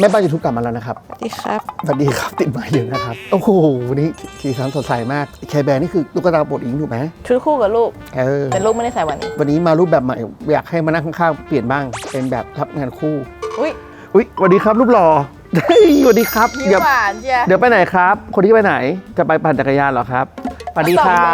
แม่บ้านยูทูบกลับมาแล้วนะครับสวัสดีครับสวัสดีครับติดไมาเยอะนะครับโอ้โหวันนี้สีสันสดใสมากแคร์แบร์นี่คือตุ๊กตาบทอิงถูกไหมชุดคู่กับลูกเออแต่ลูกไม่ได้ใส่วันนี้ วันนี้มารูปแบบใหม่อยากให้มานั่งข้างๆเปลี่ยนบ้างเป็นแบบรับงานคู่อุ้ยอุ้ยสวัสดีครับรูปหล่อเฮ้ยสวัสดีครับยิ้เดี๋ยวมหวานเชียเดี๋ยวไปไหนครับ คนที่ไปไหนจะไปปั่นจักรยานเหรอครับ สวัสดีครั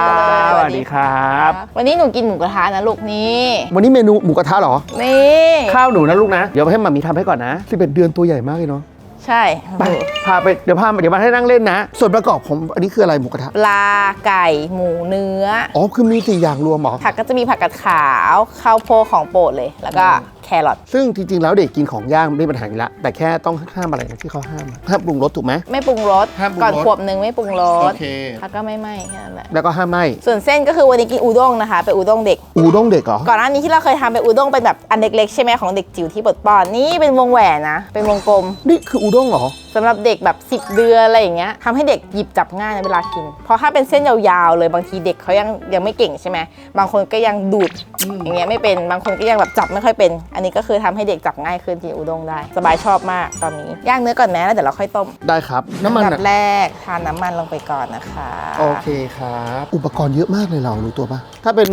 บสวัสดีครับ วันนี้หนูกินหมูกระทะนะลูกนี่วันนี้เมนูหมูกระทะเหรอ นี่ข้าวหนูนะลูกนะ เดี๋ยวให้มามีทำให้ก่อนนะ11เดือนตัวใหญ่มากเลยเนาะใช่ไปพาไปเดี๋ยวพาเดี๋ยวมาให้นั่งเล่นนะ ส่วนประกอบผมอันนี้คืออะไรหมูกระทะปลาไก่หมูเนื้ออ๋อคือมีสี่อย่างรวมเหรอผักก็จะมีผักกาดขาวข้าวโพดของโปรดเลย แล้วก็ แครอทซึ่งจริงๆ แล้วเด็กกินของย่างไม่มีปัญหาอยู่แล้วแต่แค่ต้องห้ามอะไรนะที่เขาห้ามอะห้ามปรุงรสถูกไหม ไม่ปรุงรสห้ามปรุงรส ก่อนขวบหนึ่งไม่ปรุงรสโอเคแล้วก็ไม่ไหม้แค่นั้นแหละแล้วก็ห้ามไหมส่วนเส้นก็คือวันนี้กินอูด้งนะคะเป็นอูด้งเด็ก อูด้งเด็กเหรอก่อนหน้านี้ที่เราเคยทำเป็นอูด้งเป็นแบบอันเล็กๆใช่ไหมของเด็กจิ๋วที่ปลดป้อนนี่เป็นวงแหวนนะเป็นวงกลมนี่คืออูด้งเหรอสำหรับเด็กแบบ 10 เดือนอะไรอย่างเงี้ยทำให้เด็กหยิบจับง่ายในเวลากิน เพราะถ้าเป็นเส้นยาวๆเลยบางทีเด็กเขายังยังไม่เก่งใช่ไหมบางคนก็ยังดูดอืมอย่างเงี้ยไม่เป็นบางคนก็ยังแบบจับไม่ค่อยเป็นอันนี้ก็คือทำให้เด็กจับง่ายขึ้นกินอูด้งได้ สบายชอบมากตอนนี้ ย่างเนื้อก่อนแม้แล้วเดี๋ยวเราค่อยต้ม ได้ครับ น้ำมันอันดัอะบแรกทานน้ำมันลงไปก่อนนะคะ โอเคครับ อุปกรณ์เยอะมากเลยเรารู้ตัวปะถ้าเป็น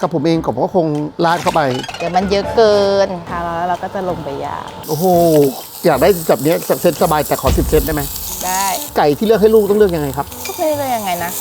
กับผมเองผมก็คงลาดเข้าไป เดี๋ยวมันเยอะเกินทานแล้วเราก็จะลงไปย่างโอ้โหอยากได้แบบเนี้ยเซตสบายแต่ขอสิบเซตได้ไหมได้ ไก่ที่เลือกให้ลูกต้องเลือกยังไงครับก็ไม่ได้ยังไงนะ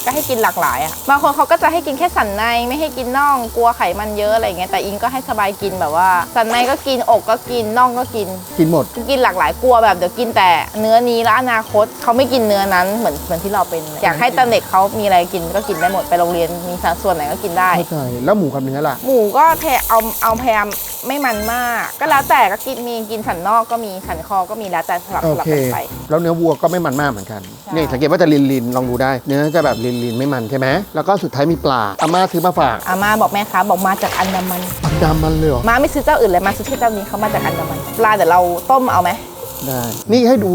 ก็ให้กินหลากหลายอะ่ะบางคนเขาก็จะให้กินแค่สันในไม่ให้กินน่องกลัวไขมันเยอะอะไรอย่างเงี้ยแต่อิงก็ให้สบายกินแบบว่า สันในก็กินอกก็กินน่องก็กิน กินหมด กินหลากหลายกลัวแบบเดี๋ยวกินแต่เนื้อนี้แล้วอนาคตเขาไม่กินเนื้อนั้นเหมือนเหมือนที่เราเป็นอยากให้ตอนเด็กเขามีอะไรกินก็กินได้หมดไปโรงเรียนมีสัดส่วนไหนก็กินได้เข้าใจแล้วหมูกับเนื้อล่ะ หมูก็แทเอาเอาพยายามไม่มันมาก ก็แล้วแต่ก็กินมีกินสันนอกก็มีสันคอก็มีแล้วแต่สลับโอสลับเค กันไป แล้วเนื้อวัวก็ไม่มันมากเหมือนกันใช่นี่สังเกตว่าจะลินลินๆลองดูได้ เนื้อจะแบบลินลินๆไม่มันใช่ไหมแล้วก็สุดท้ายมีปลาอาม่าซื้อมาฝากอาม่าบอกแม่ค้าบอกมาจากอันดามันอันดามันเลยเหรอมาไม่ซื้อเจ้าอื่นเลยมาซื้อที่เจ้านี้เขามาจากอันดามัน ปลาเดี๋ยวเราต้มเอาไหมได้นี่ให้ดู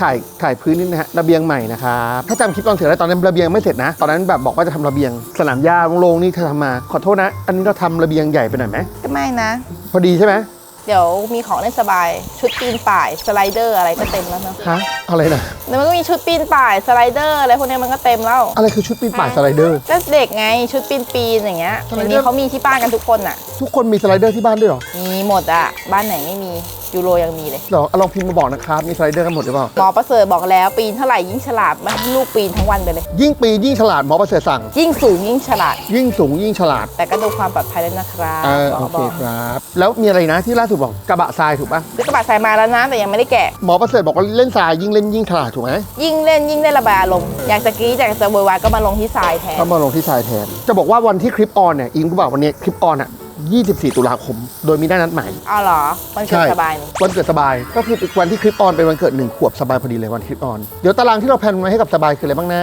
ถ่ายถ่ายพื้นนี่นะฮะระเบียงใหม่นะครับถ้าจำคลิปตอนเสร็จแล้วตอนนั้นระเบียงไม่เสร็จนะ ตอนนั้นแบบบอกว่าจะทำระเบียง สนามหญ้าโล่งๆนี่เธอทำมา ขอโทษนะ อันนี้เราทำระเบียงใหญ่ไปหน่อยไหมก็ไม่นะ พอดีใช่ไหม เดี๋ยวมีของเล่นสบาย ชุดปีนป่ายสไลเดอร์อะไรก็เต็มแล้วเนอะฮะอะไรนะแล้วมันก็มีชุดปีนป่ายสไลเดอร์อะไรพวกเนี้ยมันก็เต็มแล้ว อะไรคือชุดปีนป่ายสไลเดอร์ ก็เด็กไงชุดปีนปีนอย่างเงี้ยสไลเดี๋ยวเดอร์นี้เขามีที่บ้านกันทุกคนอะ ทุกคนมีสไลเดอร์ที่บ้านด้วยเหรอ มีหมดอะ บ้านไหนไม่มี ยูโรยังมีเลยเหรอเอาลองพิมพ์มาบอกนะครับ มีสไลเดอร์กันหมดหรือเปล่า หมอประเสริฐบอกแล้วปีนเท่าไหร่ยิ่งฉลาดมาให้ลูกปีนทั้งวันไปเลย ยิ่งปีนยิ่งฉลาดหมอประเสริฐสั่ง ยิ่งสูงยิ่งฉลาด ยิ่งสูงยิ่งฉลาด แต่ก็ดูความปลอดภัยด้วยนะครับเออหมโออเคบอกครับ แล้วมีอะไรนะที่ล่าสุดบอกกระบะทรายถูกปะซื้อกระบะทรายมาแล้วนะแต่ยังไม่ได้แกะ หมอประเสริฐบอกว่าเล่นทรายยิ่งเล่นยิ่งฉลาดถูกไหมยิ่งเล่นยิ่งได้ระบายอารมณ์อยากจะกรี๊ดอยากจะโวยวายก็มาลงที่ทรายแทน ก็มาลงที่ทรายแทน จะบอกว่าวันที่คลิปออนเนี่ยอิงก็บอกวันนี้คลิปออนอะ 24 ตุลาคม โดยมีได้นัดหมายเอาเหรอมันเกิดสบายนี่วันเกิดสบาย ก็คือวันที่คลิปออนเป็นวันเกิดหนึ่งขวบสบายพอดีเลยวันคลิปออน เดี๋ยวตารางที่เราแพลนไว้ให้กับสบายคืออะไรบ้างนะ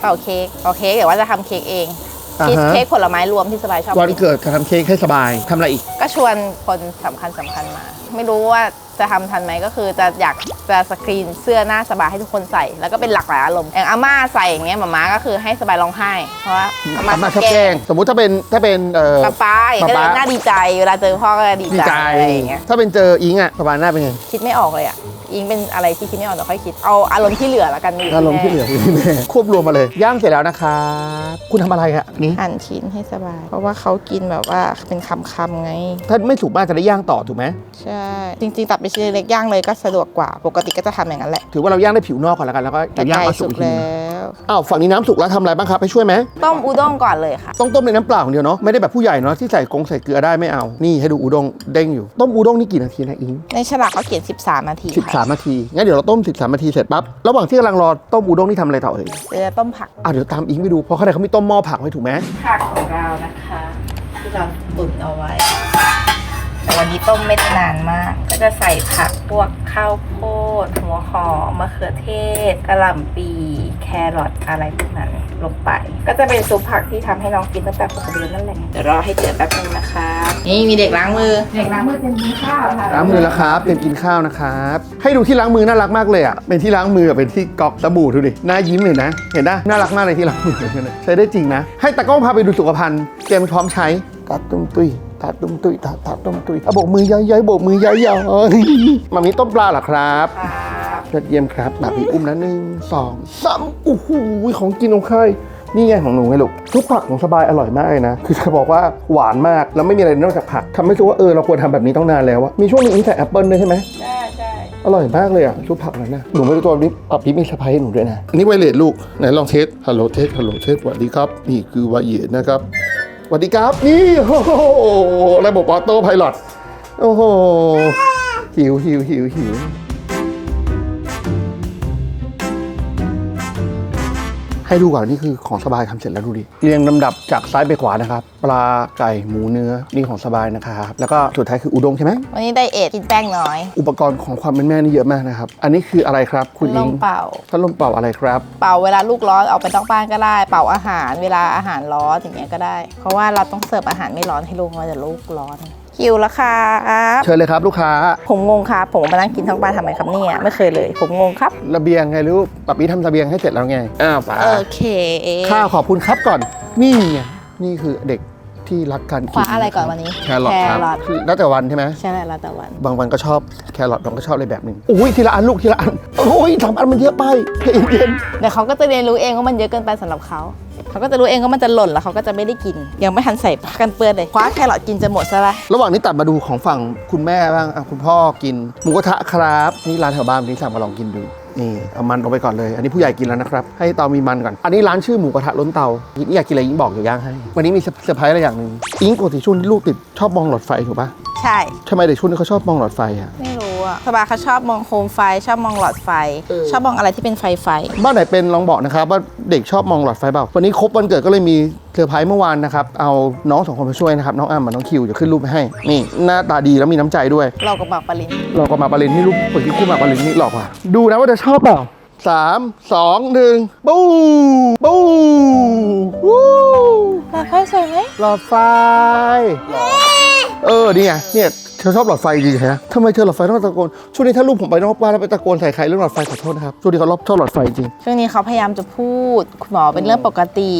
เป่าเค้กเป่าเค้กเดี๋ยวว่าจะทำเค้กเองอ่าฮะ ชีสเค้กผลไม้รวมที่สบายชอบวันกินเกิดการทำเค้กให้สบายทำอะไรอีก ก็ชวนคนสำคัญสำคัญมา ไม่รู้ว่าจะทำทันไหมก็คือจะอยากจะสกรีนเสื้อหน้าสบายให้ทุกคนใส่ แล้วก็เป็นหลากหลายอารมณ์อย่างอาม่าใส่อย่างเงี้ยหมาม้าก็คือให้สบายร้องไห้ เพราะว่าอาม่าอาม่าชอบแกล้งสมมุติถ้าเป็นถ้าเป็นเอ่อป๊าป๊าอย่างเงี้ยก็ป๊าเลยป๊าน่าดีใจ เวลาเจอพ่อก็จะดีดีใจใจอะไรอย่างเงี้ยถ้าเป็นเจออิงอะสบายหน้าเป็นไงคิดไม่ออกเลยอะ อิงเป็นอะไรที่คิดไม่ออกเดี๋ยวค่อยคิดเอาอารมณ์ที่เหลือละกันอยู่อารมณ์ที่เหลือคือแม่ควบรวมมาเลยย่างเสร็จแล้วนะครับคุณทำอะไรอะนี่หั่นชิ้นให้สบาย เพราะว่าเขากินแบบว่าเป็นคำๆไง ถ้าไม่สุกมากจะได้ย่างต่อถูกไหมใช่ จริงๆตัดเป็นชิ้นเล็กๆย่างเลยก็สะดวกกว่า ปกติก็จะทำอย่างนั้นแหละ ถือว่าเราย่างได้ผิวนอกก่อนแล้วกันแล้วก็แต่จะย่างไก่มาสุสุกกอีกทีแล้ว อ้าวฝั่งนี้น้ำสุกแล้วทำอะไรบ้างครับให้ช่วยไหมต้มอุด้งก่อนเลยค่ะ ต้องต้มในน้ำเปล่าอย่างเดียวเนาะไม่ได้แบบผู้ใหญ่เนาะที่ใส่กงใส่เกลือได้ไม่เอานี่ให้ดูอุด้งเด้งอยู่ต้มอุด้งนี่กี่นาทีนะอิง ในฉลากเขาเขียน 13 นาทีค่ะ13นาทีงั้นเดี๋ยวเราต้ม 13นาทีเสร็จปั๊บระหว่างที่กำลังรอต้มอุด้งนี่ทำอะไรต่อเอ่ยเดี๋ยวจะต้มผักอะเดี๋ยวตามอิงไปดูเพราะข้างในเขามีต้มหม้อผักไว้ถูกไหมผักของเรานะคะ ที่เราตุ๋นเอาไว้ แต่วันนี้ต้มไม่ได้นานมาก ก็จะใส่ผักพวกข้าวโพด หัวหอมมะเขือเทศกระหล่ำปีแครอทอะไรพวกนั้นลงไป ก็จะเป็นซุปผักที่ทำให้น้องกินตั้งแต่หกเดือนนั่นแหละเดี๋ยวรอให้เดือดแป๊บนึงนะคะ นี่มีเด็กล้างมือ เด็กล้างมือเป็นกินข้าวค่ะล้างมือแล้วครับเตรียมกินข้าวนะครับ ให้ดูที่ล้างมือน่ารักมากเลยอะเป็นที่ล้างมือกับเป็นที่ก๊อกสบู่ดูดิหน้ายิ้มเลยนะ เห็นนะน่ารักมากเลยที่ล้างมือใช้ได้จริงนะ ให้ตากล้องพาไปดูสุขภัณฑ์เตรียมพร้อมใช้กัดตุ้มตุ้ย ตาตุ้มตุยตาตาตุ้มตุยอะโบกมือย้อยๆโบกมือย้อยๆมามีต้มปลาเหรอครับยอดเยี่ยมครับแบบพี่อุ้มนะหนึ่งสองสามโอ้โหของกินของใครนี่ไงของหนูไงลูกทุกผักของสบายอร่อยมากเลยนะ คือจะบอกว่าหวานมากแล้วไม่มีอะไรนอกจากผักทำให้รู้ว่าเออเราควรทำแบบนี้ต้องนานแล้วอะมีช่วงนึงนี่ใส่แอปเปิลด้วยใช่ไหมใช่ใช่อร่อยมากเลยอะชุบผักนั้นนะหนูไม่รู้ตัวนี้ปับพี่มีสะพายให้หนูด้วยนะนี่ไวเลสลูกไหนลองเทสฮัลโหลเทสฮัลโหลเทสสวัสดีครับ นี่คือวายเยนะครับ วัสดีครับ นี่โอ้โหระบบออโต้พลอตโอ้โหหิวหิวหิวหิว ให้ดูก่อนนี่คือของสบายทำเสร็จแล้วดูดิเรียงลำดับจากซ้ายไปขวานะครับ ปลาไก่หมูเนื้อนี่ของสบายนะครับแล้วก็สุดท้ายคืออุด้งใช่ไหมวันนี้ไดเอทกินแป้งน้อย อุปกรณ์ของความเป็นแม่นี่เยอะมากนะครับ อันนี้คืออะไรครับ คุณลอิมงเป่าพัดลมเป่าอะไรครับ เป่าเวลาลูกร้อนออกไปนอกบ้านก็ได้ เป่าอาหารเวลาอาหารร้อนอย่างเงี้ยก็ได้ เพราะว่าเราต้องเสิร์ฟอาหารไม่ร้อนให้ลูกเพราะจะลูกร้อน หิวแล้วครับเชิญเลยครับลูกค้า ผมงงครับผมมานั่งกินทั้งบ้านทำไมครับเนี่ยไม่เคยเลย ผมงงครับระเบียงไงลูกปับปี้ทำระเบียงให้เสร็จแล้วไงอ้าวป่าโอเคข้าวขอบคุณครับก่อน นี่ไงนี่คือเด็กที่รักการคกินว้าอะไรก่อนวันนี้แครอทครับแครอทคือแล้วแต่วันใช่ไหมใช่แล้วแต่วัน บางวันก็ชอบแครอทบางก็ชอบอะไรแบบหนึ่งอุ้ยทีละอันลูกทีละอันโอ้ยสามอันมันเยอะไปใจเย็นเดี๋ยวเขาก็จะเรียนรู้เองว่ามันเยอะเกินไปสำหรับเขา เขาก็จะรู้เองว่ามันจะหล่นแล้วเขาก็จะไม่ได้กิน ยังไม่ทันใส่ผ้ากันเปื้อนเลยคว้าแครอทกินจะหมดซะละระหว่างนี้ตัดมาดูของฝั่งคุณแม่บ้างอะคุณพ่อกินหมูกระทะครับนี่ร้านแถวบ้านวันนี้สั่งมาลองกินดูนี่เอามันลงไปก่อนเลย อันนี้ผู้ใหญ่กินแล้วนะครับ ให้เตามีมันก่อน อันนี้ร้านชื่อหมูกระทะล้นเตานี่อยากกินอะไรยิงบอกอยู่ย่างให้ วันนี้มีเซอร์ไพรส์อะไรอย่างหนึ่งอิงปกติช่วงที่ลูกติดชอบมองหลอดไฟถูกปะใช่ทำไมเด็กช่วงนี้เขาชอบมองหลอดไฟอะไม่รู้ อะสบายเขาชอบมองโคมไฟ ชอบมองหลอดไฟเออชอบมองอะไรที่เป็นไฟไฟ บ้านไหนเป็นลองบอกนะครับว่าเด็กชอบมองหลอดไฟเปล่าวันนี้ครบวันเกิดก็เลยมีเซอร์ไพรส์เมื่อวานนะครับเอาน้องสองคนมาช่วยนะครับน้องอ้ำกับน้องคิวจะขึ้นรูปไปให้ นี่หน้าตาดีแล้วมีน้ำใจด้วย เรากับปากปลินเราก็มาปารินนี่รูปเปิดที่คู่มาปารินนี่หลอกว่ะดูนะว่าจะชอบเปล่าสามสองหนึ่งปูปูวู้หลอดไฟสวยไหมหลอดไฟ เออนี่ไงเนี่ยเธอชอบหลอดไฟจริงๆนะทำไมเธอหลอดไฟต้องตะโกนช่วงนี้ถ้าลูกผมไปนอกบ้านแล้วไปตะโกนใส่ใครเรื่องหลอดไฟขอโทษนะครับช่วงนี้เขาชอบหลอดไฟจริง ช่วงนี้เขาพยายามจะพูด คุณหมอเป็นเรื่องปกติ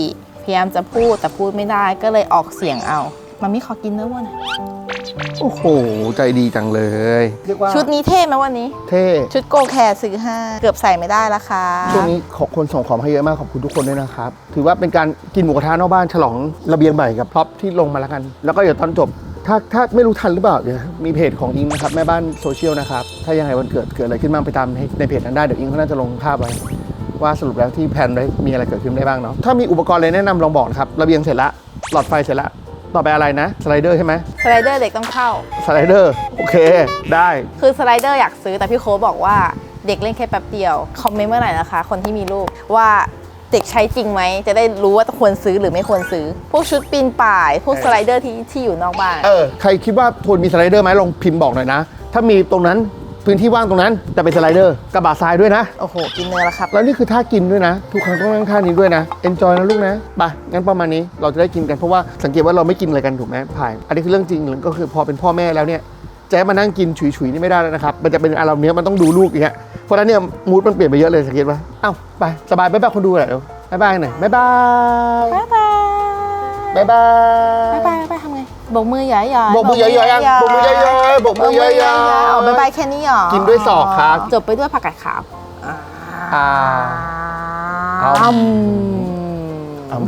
พยายามจะพูดแต่พูดไม่ได้ก็เลยออกเสียงเอามันไม่ขอกินเนื้อวัวหน่อยโอ้โห ใจดีจังเลย เรียกว่าชุดนี้เท่ไหมวันนี้ เท่ชุดโกแคร์ซื้อห้าเกือบใส่ไม่ได้ละค่ะช่วงนี้ขอบคนส่งของให้เยอะมากขอบคุณทุกคนด้วยนะครับ ถือว่าเป็นการกินหมูกระทะนอกบ้านฉลองระเบียงใหม่กับพร็อพที่ลงมาแล้วกัน แล้วก็เดี๋ยวตอนจบ ถ้าถ้าไม่รู้ทันหรือเปล่าเดี๋ยวมีเพจของอิงนะครับแม่บ้านโซเชียลนะครับ ถ้ายังไงวันเกิดเกิดอะไรขึ้นบ้างไปตามในในเพจนั้นได้เดี๋ยวอิงเขาน่าจะลงภาพไว้ ว่าสรุปแล้วที่แผนไว้มีอะไรเกิดขึ้นได้บ้างเนาะถ้ามีอุปกรณ์อะไรแนะนำลองบอกนะครับระเบียงเสร็จละหลอดไฟเสร็จละต่อไปอะไรนะสไลเดอร์ใช่ไหมสไลเดอร์เด็กต้องเข้า สไลเดอร์โอเค ได้คือสไลเดอร์อยากซื้อแต่พี่โค้ชบอกว่าเด็กเล่นแค่แป๊บเดียว คอมเมนต์เมื่อไหร่นะคะ คนที่มีลูกว่า เด็กใช้จริงไหม จะได้รู้ว่าควรซื้อหรือไม่ควรซื้อ พวกชุดปีนป่าย พวกสไลเดอร์ที่ที่อยู่นอกบ้าน เออใครคิดว่าควรมีสไลเดอร์ไหมลองพิมพ์บอกหน่อยนะ ถ้ามีตรงนั้นพื้นที่ว่างตรงนั้นจะเป็นสไลเดอร์กระบะทรายด้วยนะ โอ้โห กินเนื้อแล้วครับ แล้วนี่คือท่ากินด้วยนะ ทุกครั้งต้องนั่งท่านี้ด้วยนะ enjoy นะลูกนะไปงั้นประมาณนี้เราจะได้กินกันเพราะว่าสังเกตว่าเราไม่กินอะไรกันถูกไหมผ่ายอันนี้คือเรื่องจริงก็คือพอเป็นพ่อแม่แล้วเนี่ยจะให้มานั่งกินฉุยๆนี่ไม่ได้แล้วนะครับมันจะเป็นอารมณ์เนี้ยมันต้องดูลูกอย่างเงี้ยเพราะฉะนั้นเนี่ยมูดมันเปลี่ยนไปเยอะเลยสังเกตว่าเอ้าไปสบายบ๊ายบายคนดูหน่อยเดี๋ยว บ๊ายบายหน่อยบ๊ายบายบ๊ายบายบ๊ายบายบ๊ายบายบ๊ายบายทำไงโบกมือใหญ่ๆโบกมือเยอะๆยังโบกมือเยอะๆโบกมือเยอะๆเอาบ๊ายบายแค่นี้หรอกินด้วยศอกครับจบไปด้วยผักกาดขาวอ่าอืมอืม